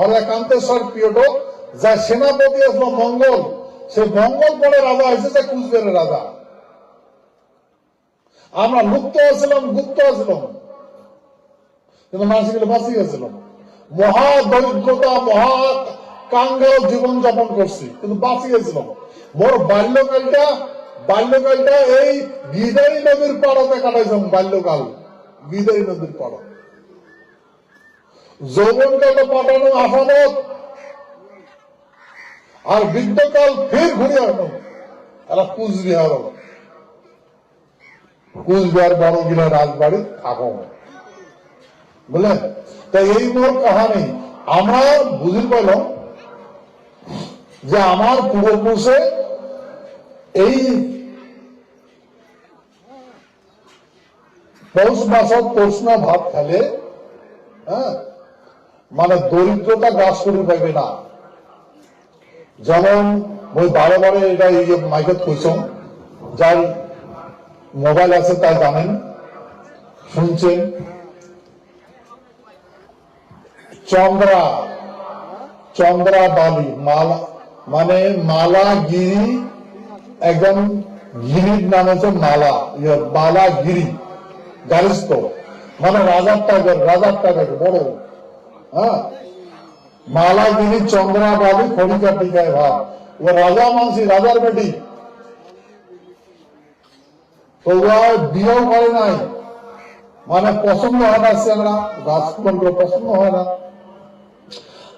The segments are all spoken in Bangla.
হরেকান্তেশ্বর পিরিয়ড যা সেনাপতি আসলো মঙ্গল সে মঙ্গল পরে রাজা হয়েছে যে কুচবিহারের রাজা। আমরা লুপ্ত গুপ্ত কিন্তু গেছিলাম। মহা দরিদ্রতা, মহা কাঙ্গাল জীবন যাপন করছি, কিন্তু বাঁচি গেছিলাম। মোর বাল্যকালটা বাল্যকালটা এই গিদারি নদীর পাড়তে কাটাইছিলাম, বাল্যকাল গিদারি নদীর পাড় যৌবনকাল পাঠানো আফানত আর বৃদ্ধকাল ফের ঘুরে আসলো এরা কুচবিহার কুচবিহার বড়গিরা রাজবাড়ি থাকো। বুঝলেন তা এই মোর কাহানি। আমরা বুঝতে পারলাম যে আমার পূর্বপুরুষে এই পৌষ মাসত পৌষ না ভাত খেলে হ্যাঁ মানে দরিদ্রতা গ্রাস করে পাইবে না। যেমন ওই বারে বারে এটা এই যে মাইকত কইছম যার মোবাইল আছে তাই জানেন শুনছেন? চন্দ্রা চন্দ্রা বালি মালা মানে মালা গিরি একদম গিরির নাম হচ্ছে মালা ইয়ে, মালাগিরি গারিস্ত। মানে রাজার টাকার রাজার টাকার বড়। হ্যাঁ? মালাগিরি চন্দ্রা বালি খড়িকা টিকায় ভাব। ও রাজা মানসি, রাজার বেটি। তো বিয়েও করে নাই। মানে পছন্দ হয় না গাছ ফুলগুলো পছন্দ হয় না।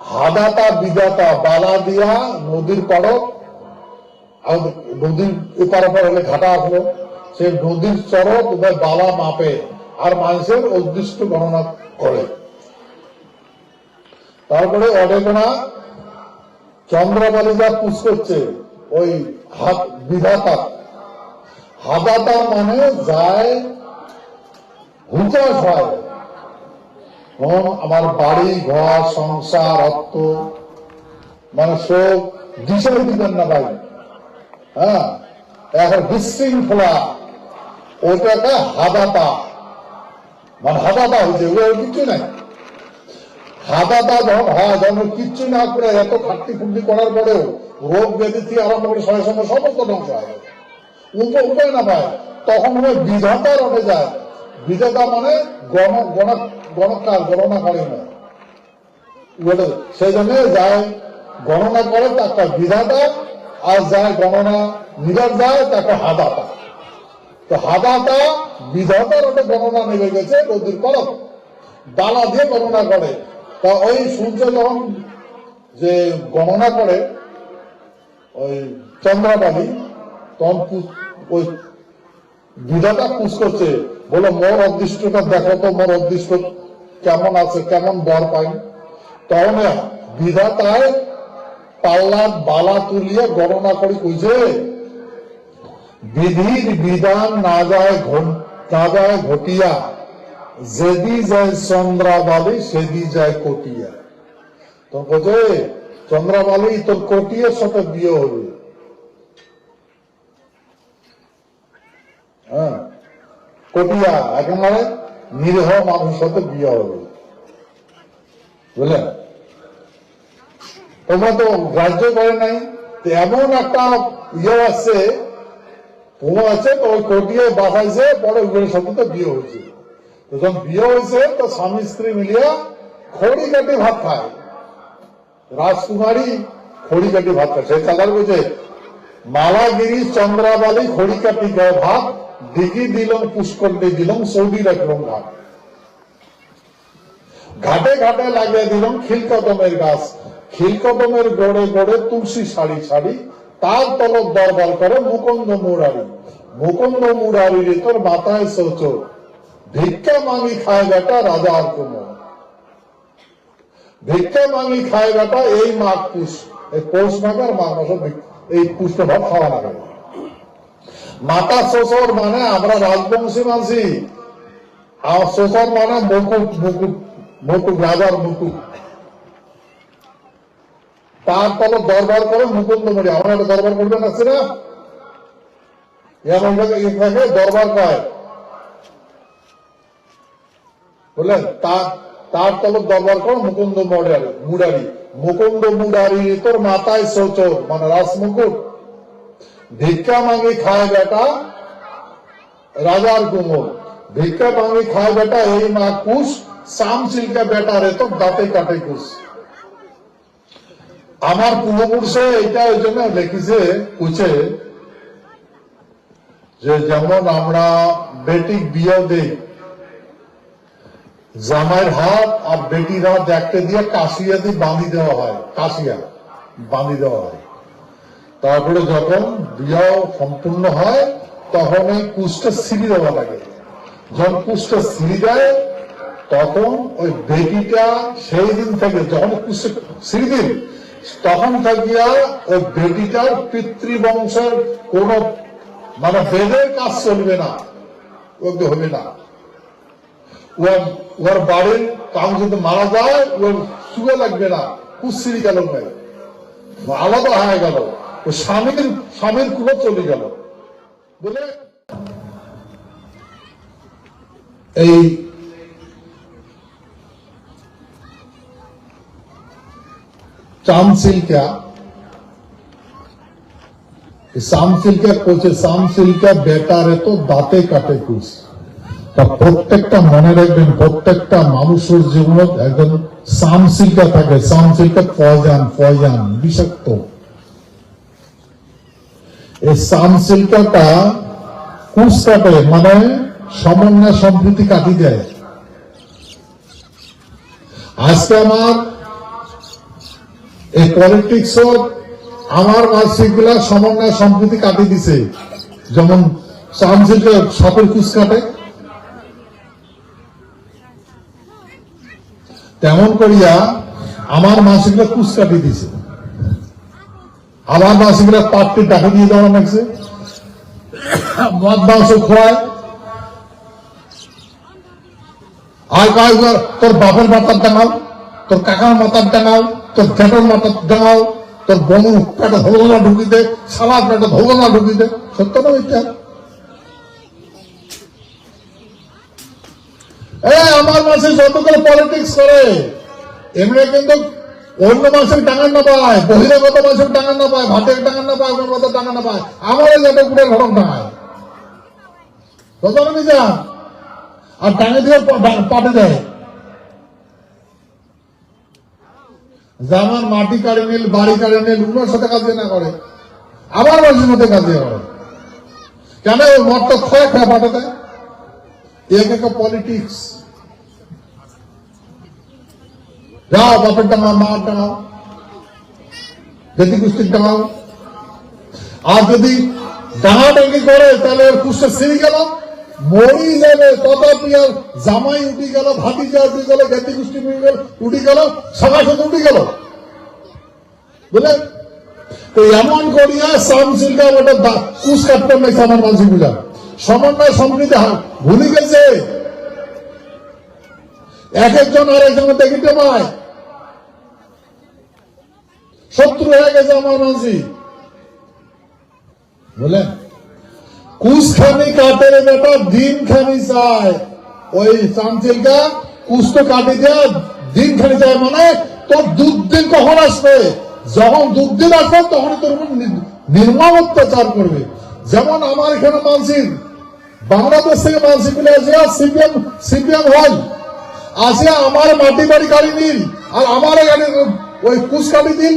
হাদাতা বিদাতা, বালা দিয়া নদীর আর নদীর এপার ওপার হলে ঘাটা আসলো। সে নদীর ওদের বালা মাপে, আর মানুষের উদ্দিষ্ট গণনা করে। তারপরে অডেকোনা চন্দ্রবালি যা পুষ করছে ওই হাত বিধাতা। হাদাতা মানে যায় হুতাশ হয়। আমার বাড়ি, ঘর, সংসার অর্থ মানে সব দিশা দিবেন না ভাই। হ্যাঁ এখন বিশৃঙ্খলা। ওইটাকে হাদাতা। মানে হাদাতা হয়েছে ওগুলো কিছু নাই। হাদাতা হয় যখন কিচ্ছু না করে এত খাটতি খুঁটি করার পরেও রোগ ব্যাধি থেকে আরম্ভ করে সবাই সঙ্গে সমস্ত ধ্বংস হয় উপ- উপায় না পায় তখন ওই বিধাতা রটে যায়। বিধাতা মানে গণ গণ গণকার গণনা করে না। সেই জন্য যায় গণনা করে তাকে বিধাতা, আর যায় গণনা নিরাজ যায় তাকে হাদাতা। তো হাদাতা বিধাতার ওটা গণনা নেমে গেছে নদীর কলম। বালা দিয়ে গণনা করে। তা ওই সূর্য যখন যে গণনা করে, ওই চন্দ্রাবালি তখন ওই বিধাতা পুষ করছে, বলে মোর অদৃষ্টটা দেখো তো, মোর অদৃষ্ট কেমন আছে, কেমন বর পাই। তখন বিধাতায় পাল্লা বালা তুলিয়ে গণনা করি কইছে, বিধির বিধান না যায় না যায় ঘটিয়া যেদি যায় চন্দ্রাবালি, সেদি যায় কটিয়া। তো বলছে চন্দ্রাবালি তোর কটিয়ার সাথে বিয়ে হবে। হ্যাঁ কটিয়া একেবারে নিরীহ মানুষ সাথে বিয়ে হবে। বুঝলেন? তোমরা তো গ্রাহ্য করে নাই এমন একটা ইয়ে আছে আছে তো ওই কটিয়ে বাসাইছে পরে ওইগুলোর সাথে তো বিয়ে হয়েছে। যখন বিয়ে হয়েছে, তো স্বামী স্ত্রী মিলিয়া খড়ি কাটি ভাত খায়। রাজকুমারী খড়ি কাটি ভাত খায়। সেই চালার বলছে, মালাগিরি চন্দ্রাবালি খড়ি কাটি গায়ে ভাত দিঘি দিলম পুষ্করণে দিলম সৌদি রাখলাম ঘাট ঘাটে ঘাটে লাগিয়ে দিলাম খিলকদমের গাছ। খিলকদমের গড়ে গড়ে তুলসী শাড়ি শাড়ি তার তলব দরবার করে মুকুন্দ মুরারি। মুকুন্দ মুরারি তোর মাথায় শৌচ। ভিক্ষা মাঙি খায় বেটা রাজার কুমোর। ভিক্ষা মাঙি খায় বেটা এই মাঘ পুষ, এই পৌষ মাঘের মাঘ মাসে এই পুষ্ট ভাব খাওয়া লাগে। মাতা শ্বশুর মানে আমরা রাজবংশী মানসি আর শ্বশুর মানে মুকুট মুকুট মুকুট, রাজার মুকুট। তার তলে দরবার করে মুকুন্দ মরি আমরা দরবার করবেন আছে না এমন জায়গায় ই থাকে, দরবার কয় বুঝলেন তার তার তলত দরবার কর, মুকুন্দ মডারি মুডারি মুকুন্দ মুডারি তোর মাথায় সোচর মানে রাসমুকুট ভিক্ষা মাঙ্গি খায় বেটা রাজার কুমোর ভিক্ষা মাঙ্গি খায় বেটা এই মা কুশ শাম সিল্কা বেটা রে তো দাঁতে কাটে কুশ। আমার পূর্বপুরুষে এটা ওই জন্য লিখেছে কুচে যে যেমন আমরা বেটিক বিয়ে দেই জামাইয়ের হাত আর বেটির হাত দেখতে দিয়ে কাশিয়া দিয়ে বাঁধি দেওয়া হয়, কাশিয়া বাঁধি দেওয়া হয়। তারপরে যখন বিয়ে সম্পূর্ণ হয়, তখন এই কুষ্টা সিঁড়ি দেওয়া লাগে। যখন কুষ্টা সিঁড়ি দেয়, তখন ওই বেটিটা সেই দিন থেকে যখন কুষ্টা সিঁড়ি দিন, তখন থাকিয়া ওই বেটিটার পিতৃবংশের কোন মানে বেদের কাজ চলবে না ওকে হবে না। ওর বাড়ির কাউ যদি মারা যায়, ওর সুগে লাগবে না গেল আলাদা হয়ে গেল। ও স্বামীর স্বামীর কুলো চলে গেল। বলে এই চামচিলকা সামসিলকা কোচে সামসিলকা বেটারে তো দাঁতে কাটে কুশ তা প্রত্যেকটা মনে রাখবেন, প্রত্যেকটা মানুষের জীবনত একজন সামসিলকা থাকে সামসিলকা পয়জান পয়জান, বিষাক্ত। এই সামসিলকাটা কুশ কাটে মানে সমন্বয় সম্প্রীতি কাটি দেয়। আজকে আমার এই পলিটিক্স আমার মানসিকগুলা সমন্বয় সম্প্রীতি কাটি দিছে। যেমন সামসিলকা সাপের কুশ কাটে। তেমন করিয়া আমার মাসিকরা কুচ কাটি দিছে। আমার মাসিকরা পাটটি টাকা দিয়ে দেওয়া লাগছে। মদ মাংস খোয়ায় আর কাজ তোর বাপের মাথার ডাঙাও তোর কাকার মাথার ডাঙাও তোর জ্যাঠার মাথার ডাঙাও তোর বনু পেটে ধোগনা ঢুকিতে সালাদ পেটে ধোগনা ঢুকিতে, সত্য না মিথ্যা? এ মাসে যতগুলো পলিটিক্স করে, এমনি কিন্তু অন্য মাসের টাঙ্গান না পায়, বহিরাগত মাসের টাঙ্গান না পায়, ভাতের টাঙ্গান না পায় অন্য টাঙ্গান না পায় আমার এই গুড়ের ঘটন কত আমি যা আর টাঙে দিয়ে পাঠে দেয়। যে আমার মাটি কাড়ে নিল, বাড়ি কাড়ে নিল, উনার সাথে কাজে না করে, আবার মাঝে মধ্যে কাজে করে। কেন? ওই মত ক্ষয় ক্ষয় পাঠে দেয়। এক এক পলিটিক্স যাও বাপের টাঙাও মার টাঙাও যদি কুস্তির টাঙাও আর যদি ডাঙাডাঙ্গি করে তাহলে ওর কুস্তে সিঁড়ি গেল মরি যাবে তথাপি আর জামাই উঠি গেল ভাতিজা উঠি গেল গেতি কুস্তি উঠে গেল উঠি গেল সবাই সাথে উঠি গেল বুঝলেন তো এমন করিয়া সামসিলটা ওটা কুশ কাটতে নাই আমার মানুষ বুঝা সমন্বয় হা- ভুলে গেছে এক একজন আর একজনের দেখিতে পায় শত্রু হয়ে গেছে আমার মানসি বলেন কুশ খানি কাটে বেটা দিন খানি চায়। ওই চামচিলকা কুশ তো কাটি দেয়া দিন খানি চায় মানে তোর দুধ দিন কখন আসবে? যখন দুধ দিন আসবে তখন তোর উপর নির্মম অত্যাচার করবে। যেমন আমার এখানে মানসিক বাংলাদেশ থেকে মানসিকগুলো আসিয়া সিপিএম সিপিএম হয়। আসিয়া আমার মাটি বাড়ি গাড়ি নিন আর আমার গাড়ি ওই কুশ কাটি দিন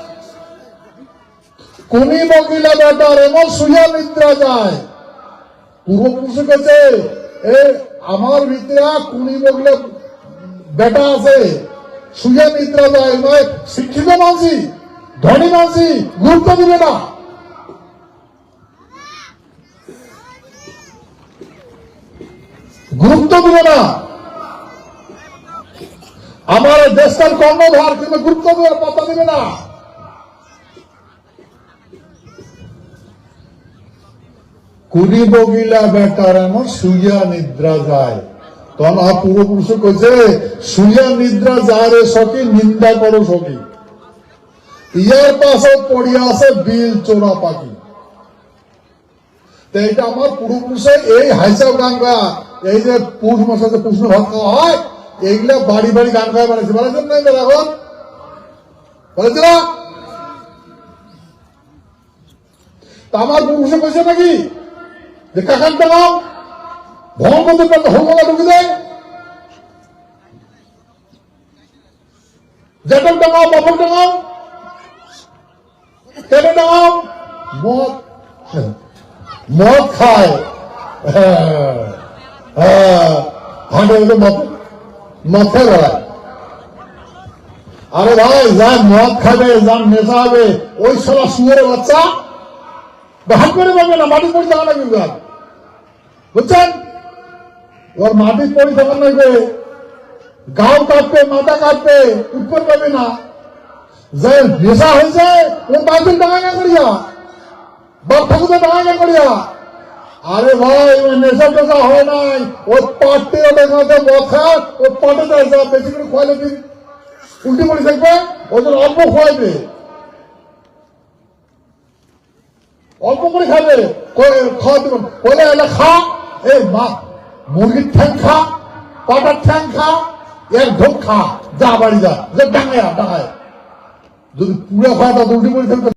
কোনি মকিলা বেটার, এমন সুয়া নিদ্রা যায়। পূর্বপুরুষে কাছে এ, আমার ভিতরে কুনি মগলে বেটা আছে? সুয়া নিদ্রা যায় নয়, শিক্ষিত মানসি, ধনী মানসি, গুরুত্ব দিবে না। গুরুত্ব দিবে না। আমার দেশটার কর্ণধার, কিন্তু গুরুত্ব দেওয়ার পাতা দেবে না। কুড়ি বগিলা বেটার এমন শুইয়া নিদ্রা যায়। তখন আর পূর্বপুরুষ কইছে শুইয়া নিদ্রা যায় রে সখী নিন্দা করো সখী ইয়ার পাশে পড়িয়া আছে বিল চোরা পাখি। এটা আমার পূর্বপুরুষে এই হাইসাব গান গায়া এই যে পুষ যে পুষ্ণ ভাত খাওয়া হয়, এইগুলা বাড়ি বাড়ি গান গায়ে বেড়াচ্ছে বেড়াচ্ছেন না এবার এখন বলেছে না আমার পূর্বপুরুষে কইছে নাকি? যে কাকার টাকাও ভ্রমণ করতে পারলে হোমলা ঢুকে দেয় জেটের টাকাও বাপের টাকাও তেলে টাকাও মদ মদ খায়। হ্যাঁ, হ্যাঁ, হাঁটে হাঁটে মদ মথে বেড়ায় আরে ভাই যা মদ খাবে যা নেশা হবে ওই সব শুয়ের বাচ্চা হাত করে পারবে না মাটি পড়ে থাকা লাগবে আর। বুঝছেন? ওর মাটি পড়ে থাকা লাগবে গাও কাটবে, মাথা কাটবে, উৎপন্ন পাবে না। হয়েছে করিয়া, বাপ ঠাকুরের টাকা করিয়া। আরে ভাই নেশা টেশা হয় নাই। ওই পাটতে দেখাতে মথা ও পাটে বেশি করে খোয়ালে উল্টি পড়ে থাকবে? জন্য অল্প খোয়াইবে। অল্প করে খাবে। বলে এলে খা। এই মা, মুরগির ঠ্যাং খা, পাটার ঠ্যাং খা, এর ঢোক খা। যা বাড়ি যা। যে ডাঙায় ডাঙায়। যদি পুরো খাওয়া তা উল্টি করে থাকবে